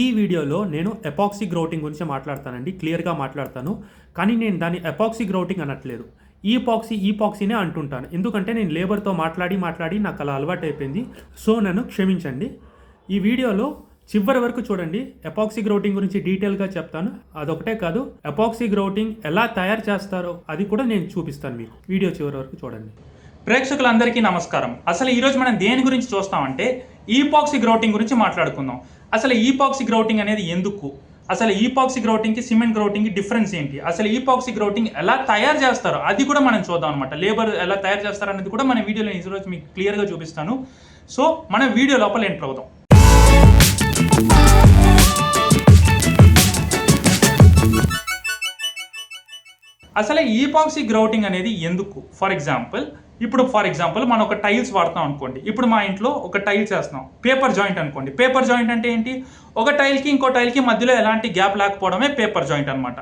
ఈ వీడియోలో నేను ఎపాక్సీ గ్రౌటింగ్ గురించి మాట్లాడతానండి క్లియర్గా మాట్లాడతాను. కానీ నేను దాన్ని ఎపాక్సీ గ్రౌటింగ్ అనట్లేదు. ఈపాక్సీ ఈపాక్సీనే అంటుంటాను. ఎందుకంటే నేను లేబర్తో మాట్లాడి మాట్లాడి నాకు అలా అలవాటు అయిపోయింది సో నన్ను క్షమించండి. ఈ వీడియోలో చివరి వరకు చూడండి. ఎపాక్సీ గ్రౌటింగ్ గురించి డీటెయిల్గా చెప్తాను. అదొకటే కాదు ఎపాక్సీ గ్రౌటింగ్ ఎలా తయారు చేస్తారో అది కూడా నేను చూపిస్తాను మీకు. వీడియో చివరి వరకు చూడండి. ప్రేక్షకులందరికీ నమస్కారం. అసలు ఈరోజు మనం దేని గురించి చూస్తామంటే ఈపాక్సీ గ్రౌటింగ్ గురించి మాట్లాడుకుందాం. అసలు ఈపాక్సీ గ్రౌటింగ్ అనేది ఎందుకు? అసలు ఈపాక్సీ గ్రౌటింగ్కి సిమెంట్ గ్రౌటింగ్కి డిఫరెన్స్ ఏంటి? అసలు ఈపాక్సీ గ్రౌటింగ్ ఎలా తయారు చేస్తారో? అది కూడా మనం చూద్దాం అనమాట లేబర్ ఎలా తయారు చేస్తారు అనేది కూడా మన వీడియోలో ఈరోజు మీకు క్లియర్గా చూపిస్తాను. సో మనం వీడియో లోపల ఎంటర్ అవుదాం. అసలు ఈపాక్సీ గ్రౌటింగ్ అనేది ఎందుకు? ఫర్ ఎగ్జాంపుల్ ఇప్పుడు ఫర్ ఎగ్జాంపుల్ మనం ఒక టైల్స్ వాడతాం అనుకోండి. ఇప్పుడు మా ఇంట్లో ఒక టైల్స్ వేస్తున్నాం పేపర్ జాయింట్ అనుకోండి. పేపర్ జాయింట్ అంటే ఏంటి? ఒక టైల్కి ఇంకో టైల్కి మధ్యలో ఎలాంటి గ్యాప్ లేకపోవడమే పేపర్ జాయింట్ అనమాట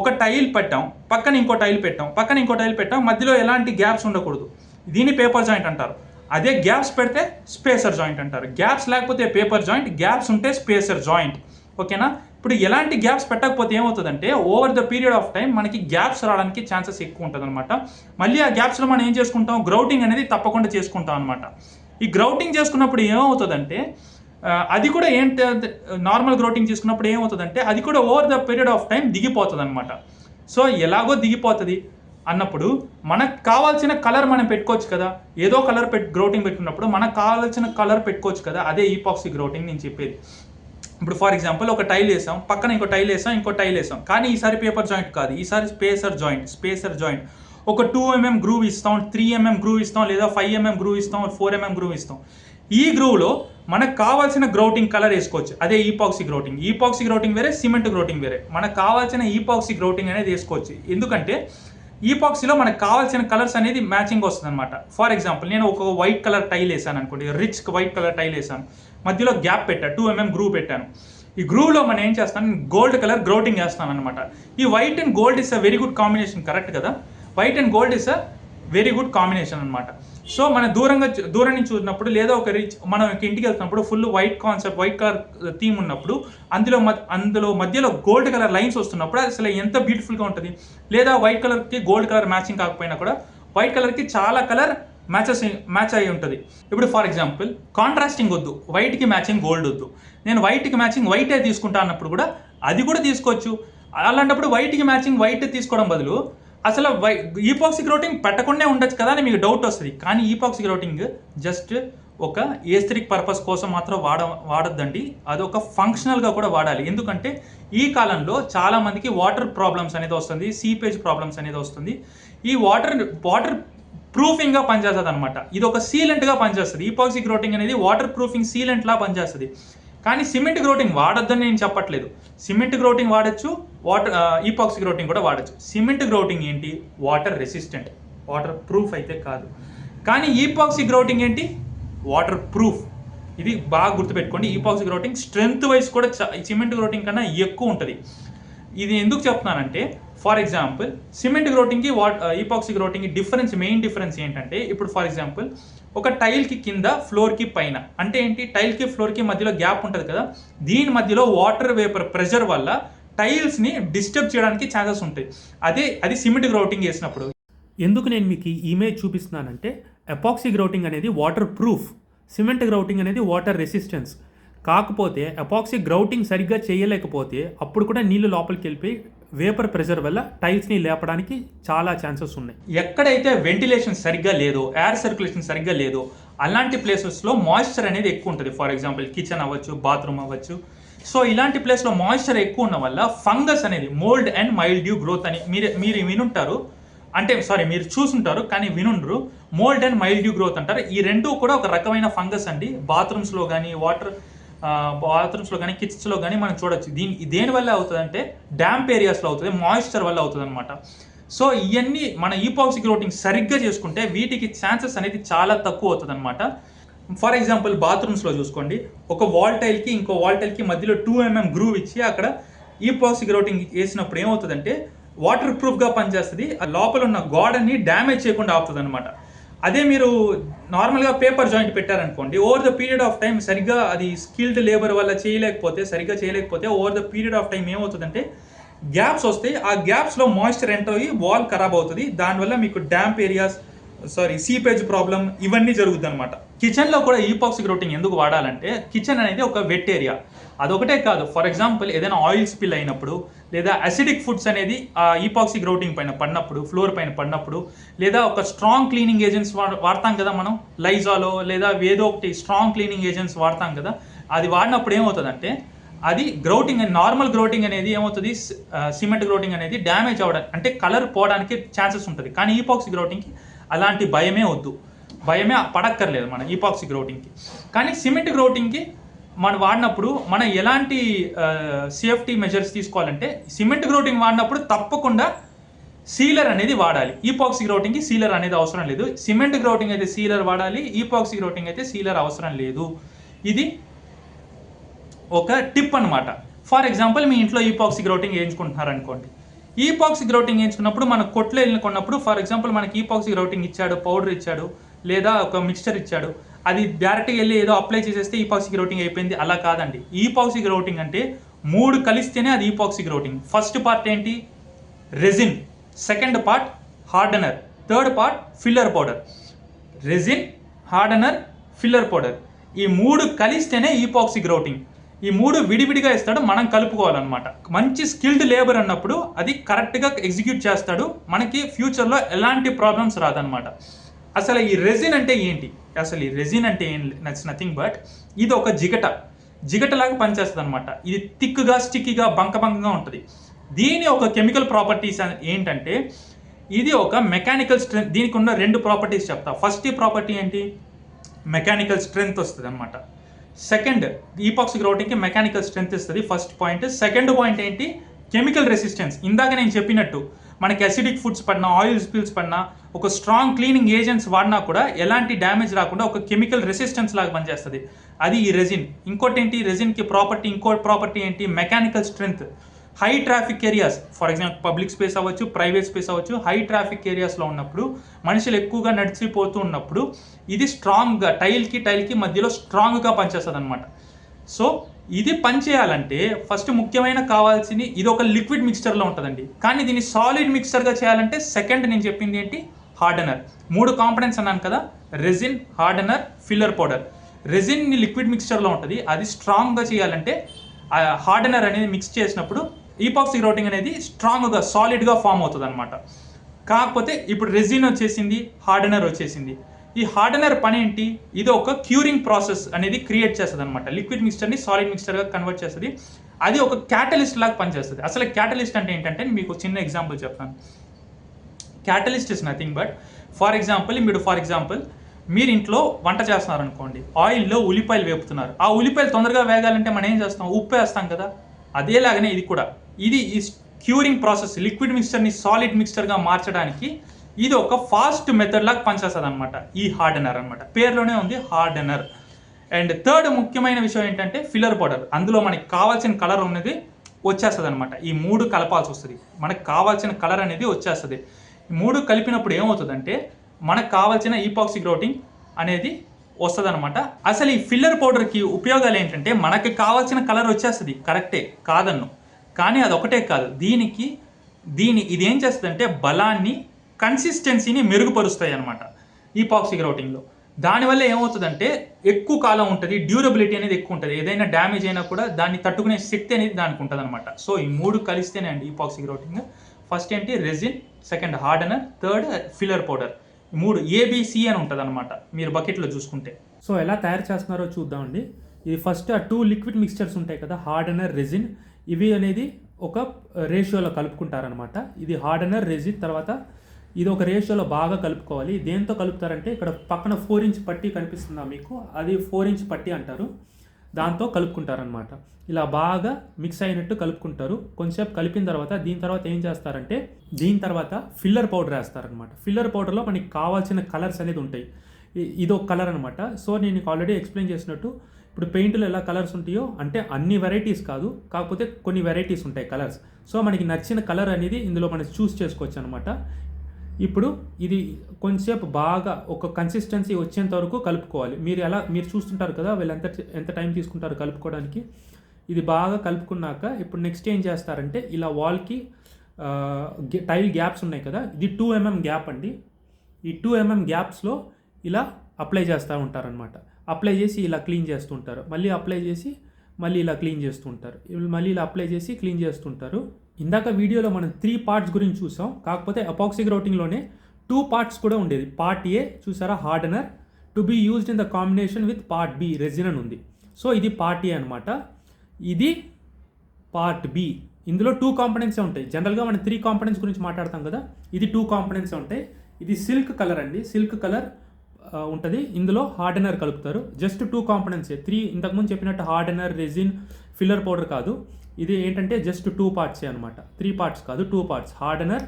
ఒక టైల్ పెట్టాం పక్కన ఇంకో టైల్ పెట్టాం పక్కన ఇంకో టైల్ పెట్టాం మధ్యలో ఎలాంటి గ్యాప్స్ ఉండకూడదు. దీన్ని పేపర్ జాయింట్ అంటారు. అదే గ్యాప్స్ పెడితే స్పేసర్ జాయింట్ అంటారు. గ్యాప్స్ లేకపోతే పేపర్ జాయింట్ గ్యాప్స్ ఉంటే స్పేసర్ జాయింట్ ఓకేనా? ఇప్పుడు ఎలాంటి గ్యాప్స్ పెట్టకపోతే ఏమవుతుందంటే over the period of time మనకి గ్యాప్స్ రావడానికి ఛాన్సెస్ ఎక్కువ ఉంటుంది అనమాట మళ్ళీ ఆ గ్యాప్స్లో మనం ఏం చేసుకుంటాం? గ్రౌటింగ్ అనేది తప్పకుండా చేసుకుంటాం అనమాట ఈ గ్రౌటింగ్ చేసుకున్నప్పుడు ఏమవుతుందంటే అది కూడా ఏంటి నార్మల్ గ్రౌటింగ్ చేసుకున్నప్పుడు ఏమవుతుందంటే అది కూడా over the period of time దిగిపోతుంది అనమాట సో ఎలాగో దిగిపోతుంది అన్నప్పుడు మనకు కావాల్సిన కలర్ మనం పెట్టుకోవచ్చు కదా. ఏదో కలర్ పెట్ గ్రౌటింగ్ పెట్టుకున్నప్పుడు మనకు కావాల్సిన కలర్ పెట్టుకోవచ్చు కదా. అదే ఈపాక్సీ గ్రౌటింగ్ నేను చెప్పేది. ఇప్పుడు ఫర్ ఎగ్జాంపుల్ ఒక టైల్ వేసాం పక్కన ఇంకో టైల్ వేసాం ఇంకో టైల్ వేసాం. కానీ ఈసారి పేపర్ జాయింట్ కాదు ఈసారి స్పేసర్ జాయింట్ స్పేసర్ జాయింట్ ఒక టూ ఎంఎం గ్రూవ్ ఇస్తాం త్రీ ఎంఎం గ్రూవ్ ఇస్తాం లేదా ఫైవ్ ఎంఎం గ్రూవ్ ఇస్తాం ఫోర్ ఎంఎం గ్రూవ్ ఇస్తాం. ఈ గ్రూవ్లో మనకు కావాల్సిన గ్రౌటింగ్ కలర్ వేసుకోవచ్చు. అదే ఈపాక్సీ గ్రౌటింగ్ ఈపాక్సీ గ్రౌటింగ్ వేరే సిమెంట్ గ్రౌటింగ్ వేరే. మనకు కావాల్సిన ఈపాక్సీ గ్రౌటింగ్ అనేది వేసుకోవచ్చు. ఎందుకంటే ఈపాక్సీలో మనకు కావాల్సిన కలర్స్ అనేది మ్యాచింగ్ వస్తుంది అనమాట ఫర్ ఎగ్జాంపుల్ నేను ఒక వైట్ కలర్ టైల్ వేసాను అనుకోండి రిచ్ వైట్ కలర్ టైల్ వేసాను. మధ్యలో గ్యాప్ పెట్టాను టూ ఎంఎం గ్రూవ్ పెట్టాను. ఈ గ్రూవ్లో మనం ఏం చేస్తాను గోల్డ్ కలర్ గ్రౌటింగ్ చేస్తాను అనమాట ఈ white and gold is a very good combination correct కదా? White and gold is a very good combination అనమాట సో మనం దూరంగా దూరం నుంచి చూసినప్పుడు లేదా ఒక రిచ్ మనం ఇంటికి వెళ్తున్నప్పుడు full white concept white colour theme ఉన్నప్పుడు అందులో మ- అందులో మధ్యలో గోల్డ్ కలర్ లైన్స్ వస్తున్నప్పుడు అది అసలు ఎంత బ్యూటిఫుల్గా ఉంటుంది? లేదా వైట్ కలర్కి గోల్డ్ కలర్ మ్యాచింగ్ కాకపోయినా కూడా వైట్ కలర్కి చాలా కలర్ మ్యాచెస్ మ్యాచ్ అయి ఉంటుంది. ఇప్పుడు ఫర్ ఎగ్జాంపుల్ కాంట్రాస్టింగ్ వద్దు. వైట్కి మ్యాచింగ్ గోల్డ్ వద్దు. నేను వైట్కి మ్యాచింగ్ వైటే తీసుకుంటా అన్నప్పుడు కూడా అది కూడా తీసుకోవచ్చు. అలాంటప్పుడు వైట్కి మ్యాచింగ్ వైట్ తీసుకోవడం బదులు అసలు వై ఈపాక్సిక్ రోటింగ్ పెట్టకుండా ఉండొచ్చు కదా అని మీకు డౌట్ వస్తుంది. కానీ ఈపాక్సిక్ రోటింగ్ జస్ట్ ఒక ఏస్త్రిక్ పర్పస్ కోసం మాత్రం వాడ వాడొద్దండి. అది ఒక ఫంక్షనల్గా కూడా వాడాలి. ఎందుకంటే ఈ కాలంలో చాలామందికి వాటర్ ప్రాబ్లమ్స్ అనేది వస్తుంది సీపేజ్ ప్రాబ్లమ్స్ అనేది వస్తుంది. ఈ వాటర్ వాటర్ ప్రూఫింగ్గా పనిచేస్తుంది అనమాట ఇది ఒక సీలెంట్గా పనిచేస్తుంది. ఈపాక్సీ గ్రోటింగ్ అనేది వాటర్ ప్రూఫింగ్ సీలెంట్లా పనిచేస్తుంది. కానీ సిమెంట్ గ్రోటింగ్ వాడొద్దని నేను చెప్పట్లేదు. సిమెంట్ గ్రోటింగ్ వాడచ్చు వాటర్ ఈపాక్సీ గ్రోటింగ్ కూడా వాడచ్చు. సిమెంట్ గ్రోటింగ్ ఏంటి? Water resistant. వాటర్ ప్రూఫ్ అయితే కాదు. కానీ ఈపాక్సీ గ్రోటింగ్ ఏంటి? Waterproof. ఇది బాగా గుర్తుపెట్టుకోండి. ఈపాక్సీ గ్రోటింగ్ స్ట్రెంగ్త్ వైజ్ కూడా చ- సిమెంట్ గ్రోటింగ్ కన్నా ఎక్కువ ఉంటుంది. ఇది ఎందుకు చెప్తున్నానంటే ఫర్ ఎగ్జాంపుల్ సిమెంట్ గ్రోటింగ్కి వాట్ ఈపాక్సీ గ్రోటింగ్కి డిఫరెన్స్ మెయిన్ డిఫరెన్స్ ఏంటంటే ఇప్పుడు ఫర్ ఎగ్జాంపుల్ ఒక టైల్కి కింద ఫ్లోర్కి పైన అంటే ఏంటి? టైల్కి ఫ్లోర్కి మధ్యలో గ్యాప్ ఉంటుంది కదా దీని మధ్యలో వాటర్ వేపర్ ప్రెషర్ వల్ల టైల్స్ని డిస్టర్బ్ చేయడానికి ఛాన్సెస్ ఉంటాయి. అదే అది సిమెంట్ గ్రౌటింగ్ చేసినప్పుడు. ఎందుకు నేను మీకు ఇమేజ్ చూపిస్తున్నానంటే ఎపాక్సీ గ్రౌటింగ్ అనేది వాటర్ ప్రూఫ్ సిమెంట్ గ్రౌటింగ్ అనేది వాటర్ రెసిస్టెన్స్ కాకపోతే ఎపాక్సీ గ్రౌటింగ్ సరిగ్గా చేయలేకపోతే అప్పుడు కూడా నీళ్ళు లోపలికి వెళ్ళిపోయి వేపర్ ప్రెషర్ వల్ల టైల్స్ని లేపడానికి చాలా ఛాన్సెస్ ఉన్నాయి. ఎక్కడైతే వెంటిలేషన్ సరిగ్గా లేదో ఎయిర్ సర్క్యులేషన్ సరిగ్గా లేదో అలాంటి ప్లేసెస్లో మాయిశ్చర్ అనేది ఎక్కువ ఉంటుంది. ఫర్ ఎగ్జాంపుల్ కిచెన్ అవ్వచ్చు బాత్రూమ్ అవ్వచ్చు. సో ఇలాంటి ప్లేస్లో మాయిశ్చర్ ఎక్కువ ఉన్న వల్ల ఫంగస్ అనేది mould and mildew growth అని మీరు మీరు వినుంటారు. అంటే సారీ మీరు చూసుంటారు కానీ వినుండ్రు. Mould and mildew growth అంటారు. ఈ రెండు కూడా ఒక రకమైన ఫంగస్ అండి. బాత్రూమ్స్లో కానీ వాటర్ బాత్రూమ్స్లో కానీ కిచెన్స్లో కానీ మనం చూడొచ్చు. దీని దేని వల్ల అవుతుందంటే డ్యాంప్ ఏరియాస్లో అవుతుంది మాయిశ్చర్ వల్ల అవుతుంది అనమాట సో ఇవన్నీ మన ఈపాక్సిక్ రోటింగ్ సరిగ్గా చేసుకుంటే వీటికి ఛాన్సెస్ అనేది చాలా తక్కువ అవుతుంది అనమాట ఫర్ ఎగ్జాంపుల్ బాత్రూమ్స్లో చూసుకోండి. ఒక వాల్ టైల్కి ఇంకో వాల్ టైల్కి మధ్యలో టూ ఎంఎం గ్రూవ్ ఇచ్చి అక్కడ ఈపాక్సిక్ రోటింగ్ వేసినప్పుడు ఏమవుతుందంటే వాటర్ ప్రూఫ్గా పనిచేస్తుంది. ఆ లోపల ఉన్న గోడని డ్యామేజ్ చేయకుండా ఆపుతుంది అనమాట అదే మీరు నార్మల్గా పేపర్ జాయింట్ పెట్టారనుకోండి over the period of time సరిగ్గా అది స్కిల్డ్ లేబర్ వల్ల చేయలేకపోతే సరిగ్గా చేయలేకపోతే over the period of time ఏమవుతుందంటే గ్యాప్స్ వస్తాయి. ఆ గ్యాప్స్లో మాయిశ్చర్ ఎంటర్ అయ్యి వాల్ ఖరాబ్ అవుతుంది. దానివల్ల మీకు damp areas sorry seepage problem ఇవన్నీ జరుగుతుంది అనమాట కిచెన్లో కూడా ఈపాక్సీ గ్రౌటింగ్ ఎందుకు వాడాలంటే కిచెన్ అనేది ఒక వెట్ ఏరియా అదొకటే కాదు. ఫర్ ఎగ్జాంపుల్ ఏదైనా ఆయిల్ స్పిల్ అయినప్పుడు లేదా అసిడిక్ ఫుడ్స్ అనేది ఆ ఈపాక్సీ గ్రౌటింగ్ పైన పడినప్పుడు ఫ్లోర్ పైన పడినప్పుడు లేదా ఒక స్ట్రాంగ్ క్లీనింగ్ ఏజెంట్స్ వాడతాం కదా మనం లైజాలో లేదా ఏదో ఒకటి స్ట్రాంగ్ క్లీనింగ్ ఏజెంట్స్ వాడతాం కదా అది వాడినప్పుడు ఏమవుతుందంటే అది గ్రౌటింగ్ నార్మల్ గ్రౌటింగ్ అనేది ఏమవుతుంది సిమెంట్ గ్రౌటింగ్ అనేది డ్యామేజ్ అవ్వడానికి అంటే కలర్ పోవడానికి ఛాన్సెస్ ఉంటుంది. కానీ ఈపాక్సీ గ్రౌటింగ్కి అలాంటి భయమే వద్దు. భయమే పడక్కర్లేదు మన ఈపాక్సీ గ్రౌటింగ్కి కానీ సిమెంట్ గ్రౌటింగ్కి మనం వాడినప్పుడు మనం ఎలాంటి సేఫ్టీ మెజర్స్ తీసుకోవాలంటే సిమెంట్ గ్రౌటింగ్ వాడినప్పుడు తప్పకుండా సీలర్ అనేది వాడాలి. ఈపాక్సీ గ్రౌటింగ్కి సీలర్ అనేది అవసరం లేదు. సిమెంట్ గ్రౌటింగ్ అయితే సీలర్ వాడాలి. ఈపాక్సీ గ్రౌటింగ్ అయితే సీలర్ అవసరం లేదు. ఇది ఒక టిప్ అన్నమాట. ఫర్ ఎగ్జాంపుల్ మీ ఇంట్లో ఈపాక్సీ గ్రౌటింగ్ వేయించుకుంటున్నారు అనుకోండి. ఈపాక్సీ గ్రౌటింగ్ వేయించుకున్నప్పుడు మన కొట్లో వెళ్ళి కొన్నప్పుడు ఫర్ ఎగ్జాంపుల్ మనకి ఈపాక్సీ గ్రౌటింగ్ ఇచ్చాడు పౌడర్ ఇచ్చాడు లేదా ఒక మిక్స్చర్ ఇచ్చాడు. అది డైరెక్ట్గా వెళ్ళి ఏదో అప్లై చేసేస్తే ఈపాక్సిక్ రౌటింగ్ అయిపోయింది. అలా కాదండి. ఈపాక్సిక్ రౌటింగ్ అంటే మూడు కలిస్తేనే అది ఈపాక్సిక్ రౌటింగ్ ఫస్ట్ పార్ట్ ఏంటి? Resin second part hardener third part filler powder resin hardener filler powder ఈ మూడు కలిస్తేనే ఈపాక్సిక్ రౌటింగ్ ఈ మూడు విడివిడిగా ఇస్తాడు మనం కలుపుకోవాలన్నమాట. మంచి స్కిల్డ్ లేబర్ అన్నప్పుడు అది కరెక్ట్గా ఎగ్జిక్యూట్ చేస్తాడు. మనకి ఫ్యూచర్లో ఎలాంటి ప్రాబ్లమ్స్ రాదనమాట అసలు ఈ రెజిన్ అంటే ఏంటి? అసలు ఈ రెజిన్ అంటే ఏం నట్స్ నథింగ్ బట్ ఇది ఒక జిగట. జిగటలాగా పనిచేస్తుంది అనమాట ఇది థిక్గా స్టిక్గా బంక బంకగా ఉంటుంది. దీని ఒక కెమికల్ ప్రాపర్టీస్ ఏంటంటే ఇది ఒక మెకానికల్ స్ట్రెంత్ దీనికి ఉన్న రెండు ప్రాపర్టీస్ చెప్తా. ఫస్ట్ ప్రాపర్టీ ఏంటి? మెకానికల్ స్ట్రెంగ్త్ వస్తుంది అనమాట సెకండ్ ఈపాక్స్ గ్రౌటింగ్కి మెకానికల్ స్ట్రెంగ్త్ ఇస్తుంది ఫస్ట్ పాయింట్. సెకండ్ పాయింట్ ఏంటి? Chemical resistance. ఇందాక నేను చెప్పినట్టు మనకి అసిడిక్ ఫుడ్స్ పడినా ఆయిల్ స్పిల్స్ పడినా ఒక స్ట్రాంగ్ క్లీనింగ్ ఏజెంట్స్ వాడినా కూడా ఎలాంటి డ్యామేజ్ రాకుండా ఒక కెమికల్ రెసిస్టెన్స్ లాగా పనిచేస్తుంది. అది ఈ రెజిన్ ఇంకోటి ఏంటి రెజిన్కి ప్రాపర్టీ ఇంకో ప్రాపర్టీ ఏంటి? Mechanical strength high traffic areas for example public space అవ్వచ్చు ప్రైవేట్ స్పేస్ అవ్వచ్చు హై ట్రాఫిక్ ఏరియాస్లో ఉన్నప్పుడు మనుషులు ఎక్కువగా నడిచిపోతూ ఉన్నప్పుడు ఇది స్ట్రాంగ్గా టైల్కి టైల్కి మధ్యలో స్ట్రాంగ్గా పనిచేస్తుంది అనమాట సో ఇది పనిచేయాలంటే ఫస్ట్ ముఖ్యమైన కావాల్సింది ఇది ఒక లిక్విడ్ మిక్స్చర్లో ఉంటుందండి. కానీ దీన్ని సాలిడ్ మిక్స్చర్గా చేయాలంటే సెకండ్ నేను చెప్పింది ఏంటి? హార్డనర్ మూడు కాంపనెంట్స్ అన్నాను కదా resin hardener filler powder resin liquid మిక్స్చర్లో ఉంటుంది. అది స్ట్రాంగ్గా చేయాలంటే హార్డనర్ అనేది మిక్స్ చేసినప్పుడు ఈపాక్సీ రోటింగ్ అనేది స్ట్రాంగ్గా సాలిడ్గా ఫామ్ అవుతుంది అనమాట కాకపోతే ఇప్పుడు రెజిన్ వచ్చేసింది హార్డనర్ వచ్చేసింది. ఈ హార్డనర్ పని ఏంటి? ఇది ఒక క్యూరింగ్ ప్రాసెస్ అనేది క్రియేట్ చేస్తుంది అనమాట లిక్విడ్ మిక్స్చర్ని సాలిడ్ మిక్స్చర్గా కన్వర్ట్ చేస్తుంది. అది ఒక క్యాటలిస్ట్ లాగా పనిచేస్తుంది. అసలు క్యాటలిస్ట్ అంటే ఏంటంటే మీకు చిన్న ఎగ్జాంపుల్ చెప్తాను. Catalyst is nothing but for example మీరు ఫర్ ఎగ్జాంపుల్ మీరు ఇంట్లో వంట చేస్తున్నారు అనుకోండి ఆయిల్లో ఉల్లిపాయలు వేపుతున్నారు. ఆ ఉల్లిపాయలు తొందరగా వేగాలంటే మనం ఏం చేస్తాం? ఉప్పు వేస్తాం కదా. అదేలాగానే ఇది కూడా. ఇది ఈ క్యూరింగ్ ప్రాసెస్ లిక్విడ్ మిక్స్చర్ని సాలిడ్ మిక్స్చర్గా మార్చడానికి ఇది ఒక ఫాస్ట్ మెథడ్ లాగా పనిచేస్తుంది అనమాట ఈ హార్డెనర్ అనమాట పేరులోనే ఉంది హార్డెనర్ అండ్ థర్డ్ ముఖ్యమైన విషయం ఏంటంటే ఫిల్లర్ పౌడర్ అందులో మనకి కావాల్సిన కలర్ ఉన్నది వచ్చేస్తుంది అనమాట ఈ మూడు కలపాల్సి వస్తుంది. మనకు కావాల్సిన కలర్ అనేది వచ్చేస్తుంది. ఈ మూడు కలిపినప్పుడు ఏమవుతుందంటే మనకు కావాల్సిన ఈపాక్సీ గ్రౌటింగ్ అనేది వస్తుంది అనమాట అసలు ఈ ఫిల్లర్ పౌడర్కి ఉపయోగాలు ఏంటంటే మనకి కావాల్సిన కలర్ వచ్చేస్తుంది. కరెక్టే కాదన్ను. కానీ అది ఒకటే కాదు. దీనికి దీని ఇది ఏం చేస్తుందంటే బలాన్ని కన్సిస్టెన్సీని మెరుగుపరుస్తాయి అనమాట ఈపాక్సీ గ్రౌటింగ్లో దానివల్ల ఏమవుతుందంటే ఎక్కువ కాలం ఉంటుంది డ్యూరబిలిటీ అనేది ఎక్కువ ఉంటుంది. ఏదైనా డ్యామేజ్ అయినా కూడా దాన్ని తట్టుకునే శక్తి అనేది దానికి ఉంటుంది అనమాట సో ఈ మూడు కలిస్తేనే అండి ఈపాక్సీ గ్రౌటింగ్ ఫస్ట్ ఏంటి? Resin second hardener third filler powder మూడు ఏబిసి అని ఉంటుంది అనమాట మీరు బకెట్లో చూసుకుంటే. సో ఎలా తయారు చేస్తున్నారో చూద్దామండి ఇది ఫస్ట్ ఆ టూ లిక్విడ్ మిక్స్చర్స్ ఉంటాయి కదా హార్డనర్ రెజిన్ ఇవి అనేది ఒక రేషియోలో కలుపుకుంటారనమాట ఇది హార్డనర్ రెజిన్ తర్వాత ఇది ఒక రేషియోలో బాగా కలుపుకోవాలి. దేంతో కలుపుతారంటే ఇక్కడ పక్కన ఫోర్ ఇంచ్ పట్టి కనిపిస్తుందా మీకు? అది ఫోర్ ఇంచ్ పట్టి అంటారు. దాంతో కలుపుకుంటారనమాట ఇలా బాగా మిక్స్ అయినట్టు కలుపుకుంటారు. కొంచెంసేపు కలిపిన తర్వాత దీని తర్వాత ఏం చేస్తారంటే దీని తర్వాత ఫిల్లర్ పౌడర్ వేస్తారనమాట ఫిల్లర్ పౌడర్లో మనకి కావాల్సిన కలర్స్ అనేది ఉంటాయి. ఇ- ఇది ఒక కలర్ అనమాట సో నేను నీకు ఆల్రెడీ ఎక్స్ప్లెయిన్ చేసినట్టు ఇప్పుడు పెయింట్లో ఎలా కలర్స్ ఉంటాయో అంటే అన్ని వెరైటీస్ కాదు కాకపోతే కొన్ని వెరైటీస్ ఉంటాయి కలర్స్. సో మనకి నచ్చిన కలర్ అనేది ఇందులో మనం చూస్ చేసుకోవచ్చు అనమాట ఇప్పుడు ఇది కొంచెంసేపు బాగా ఒక కన్సిస్టెన్సీ వచ్చేంత వరకు కలుపుకోవాలి. మీరు ఎలా మీరు చూస్తుంటారు కదా వీళ్ళు ఎంత ఎంత టైం తీసుకుంటారు కలుపుకోవడానికి? ఇది బాగా కలుపుకున్నాక ఇప్పుడు నెక్స్ట్ ఏం చేస్తారంటే ఇలా వాల్కి టైల్ గ్యాప్స్ ఉన్నాయి కదా ఇది టూ ఎంఎం గ్యాప్ అండి. ఈ టూ ఎంఎం గ్యాప్స్లో ఇలా అప్లై చేస్తూ ఉంటారనమాట అప్లై చేసి ఇలా క్లీన్ చేస్తుంటారు మళ్ళీ అప్లై చేసి మళ్ళీ ఇలా క్లీన్ చేస్తుంటారు మళ్ళీ ఇలా అప్లై చేసి క్లీన్ చేస్తుంటారు ఇందాక వీడియోలో మనం త్రీ పార్ట్స్ గురించి చూసాం. కాకపోతే అపాక్సీ గ్రౌటింగ్లోనే టూ పార్ట్స్ కూడా ఉండేది. పార్ట్ ఏ చూసారా hardener to be used in the combination with part B resin అని ఉంది. సో ఇది పార్ట్ ఏ అనమాట ఇది పార్ట్ బి ఇందులో టూ కాంపనెంట్సే ఉంటాయి. జనరల్గా మనం త్రీ కాంపనెంట్స్ గురించి మాట్లాడతాం కదా. ఇది టూ కాంపనెంట్సే ఉంటాయి. ఇది సిల్క్ కలర్ అండి. సిల్క్ కలర్ ఉంటుంది. ఇందులో హార్డెనర్ కలుపుతారు. జస్ట్ టూ కాంపనెంట్సే త్రీ ఇంతకుముందు చెప్పినట్టు హార్డెనర్ రెజిన్ ఫిల్లర్ పౌడర్ కాదు. ఇది ఏంటంటే జస్ట్ టూ పార్ట్సే అనమాట త్రీ పార్ట్స్ కాదు two parts hardener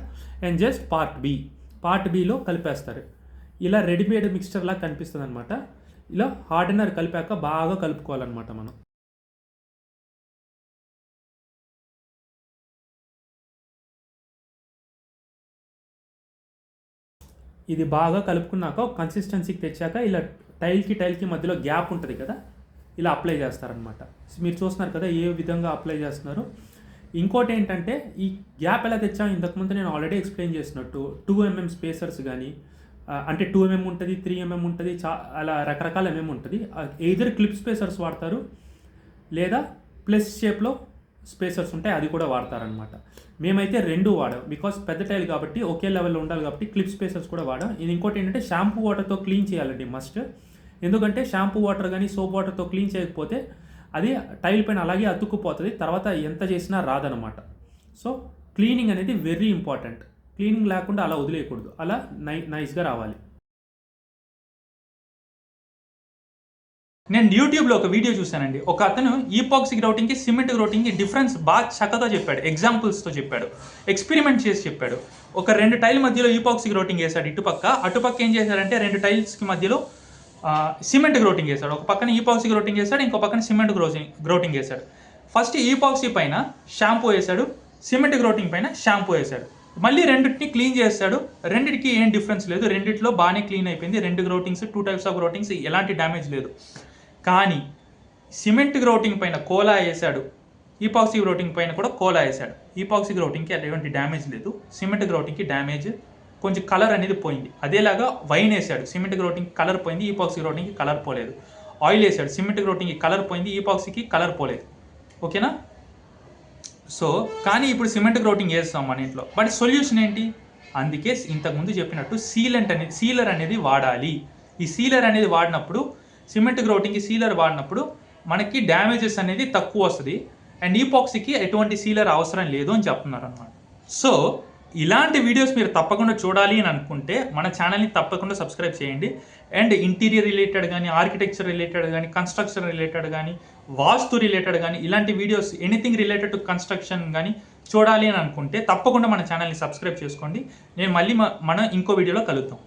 and just part B part below కలిపేస్తారు. ఇలా రెడీమేడ్ మిక్స్చర్ లాగా కనిపిస్తుంది అనమాట ఇలా హార్డనర్ కలిపాక బాగా కలుపుకోవాలన్నమాట మనం. ఇది బాగా కలుపుకున్నాక కన్సిస్టెన్సీకి తెచ్చాక ఇలా టైల్కి టైల్కి మధ్యలో గ్యాప్ ఉంటుంది కదా ఇలా అప్లై చేస్తారనమాట మీరు చూస్తున్నారు కదా ఏ విధంగా అప్లై చేస్తున్నారు? ఇంకోటి ఏంటంటే ఈ గ్యాప్ ఎలా తెచ్చాం? ఇంతకుముందు నేను ఆల్రెడీ ఎక్స్ప్లెయిన్ చేసినట్టు టూ ఎంఎం స్పేసర్స్ కానీ అంటే టూ ఎంఎం ఉంటుంది త్రీ ఎంఎం ఉంటుంది చా అలా రకరకాల ఎంఎం ఉంటుంది. ఎయిదర్ క్లిప్ స్పేసర్స్ వాడతారు లేదా ప్లస్ షేప్లో స్పేసర్స్ ఉంటాయి అది కూడా వాడతారనమాట మేమైతే రెండు వాడాం బికాస్ పెద్ద టైల్ కాబట్టి ఒకే లెవెల్లో ఉండాలి కాబట్టి క్లిప్ స్పేసర్స్ కూడా వాడాం. ఇది ఇంకోటి ఏంటంటే షాంపూ వాటర్తో క్లీన్ చేయాలండి మస్ట్ ఎందుకంటే షాంపూ వాటర్ కానీ సోప్ వాటర్తో క్లీన్ చేయకపోతే అది టైల్ పైన అలాగే అతుక్కుపోతుంది తర్వాత ఎంత చేసినా రాదనమాట సో క్లీనింగ్ అనేది వెరీ ఇంపార్టెంట్. క్లీనింగ్ లేకుండా అలా వదిలేయకూడదు. అలా నై నైస్గా రావాలి. నేను యూట్యూబ్లో ఒక వీడియో చూశానండి. ఒక అతను ఈపాక్సిక్ రౌటింగ్కి సిమెంట్ రౌటింగ్కి డిఫరెన్స్ బాగా చక్కగా చెప్పాడు. ఎగ్జాంపుల్స్తో చెప్పాడు. ఎక్స్పెరిమెంట్ చేసి చెప్పాడు. ఒక రెండు టైల్ మధ్యలో ఈపాక్సీ గ్రౌటింగ్ వేశాడు ఇటుపక్క. అటుపక్క ఏం చేశాడంటే రెండు టైల్స్కి మధ్యలో సిమెంట్ గ్రోటింగ్ వేశాడు ఒక పక్కన ఈపాక్సీ గ్రోటింగ్ వేశాడు ఇంకో పక్కన సిమెంట్ గ్రోటింగ్ గ్రౌటింగ్ వేశాడు ఫస్ట్ ఈపాక్సీ పైన షాంపూ వేశాడు సిమెంట్ గ్రోటింగ్ పైన షాంపూ వేశాడు మళ్ళీ రెండింటిని క్లీన్ చేస్తాడు. రెండింటికి ఏం డిఫరెన్స్ లేదు. రెండిట్లో బాగానే క్లీన్ అయిపోయింది. రెండు groutings two types of groutings ఎలాంటి డ్యామేజ్ లేదు. కానీ సిమెంట్ గ్రౌటింగ్ పైన కోలా వేశాడు ఈపాక్సీ గ్రోటింగ్ పైన కూడా కోలా వేశాడు ఈపాక్సీ గ్రౌటింగ్కి ఎటువంటి డ్యామేజ్ లేదు. సిమెంట్ గ్రౌటింగ్కి డ్యామేజ్ కొంచెం కలర్ అనేది పోయింది. అదేలాగా వైన్ వేసాడు. సిమెంట్ గ్రోటింగ్కి కలర్ పోయింది. ఈపాక్సీ గ్రోటింగ్కి కలర్ పోలేదు. ఆయిల్ వేసాడు. సిమెంట్ గ్రోటింగ్కి కలర్ పోయింది. ఈపాక్సీకి కలర్ పోలేదు. ఓకేనా సో కానీ ఇప్పుడు సిమెంట్ గ్రోటింగ్ వేస్తాం మన ఇంట్లో. బట్ సొల్యూషన్ ఏంటి? అందుకే ఇంతకుముందు చెప్పినట్టు సీలెంట్ అనేది సీలర్ అనేది వాడాలి. ఈ సీలర్ అనేది వాడినప్పుడు సిమెంట్ గ్రోటింగ్కి సీలర్ వాడినప్పుడు మనకి డ్యామేజెస్ అనేది తక్కువ వస్తుంది. అండ్ ఈపాక్సీకి ఎటువంటి సీలర్ అవసరం లేదు అని చెప్తున్నారు అనమాట సో ఇలాంటి వీడియోస్ మీరు తప్పకుండా చూడాలి అని అనుకుంటే మన ఛానల్ని తప్పకుండా సబ్స్క్రైబ్ చేయండి. అండ్ ఇంటీరియర్ రిలేటెడ్ కానీ ఆర్కిటెక్చర్ రిలేటెడ్ కానీ కన్స్ట్రక్షన్ రిలేటెడ్ కానీ వాస్తు రిలేటెడ్ కానీ ఇలాంటి videos anything related to construction కానీ చూడాలి అని అనుకుంటే తప్పకుండా మన ఛానల్ని సబ్స్క్రైబ్ చేసుకోండి. నేను మళ్ళీ మనం ఇంకో వీడియోలో కలుద్దాం.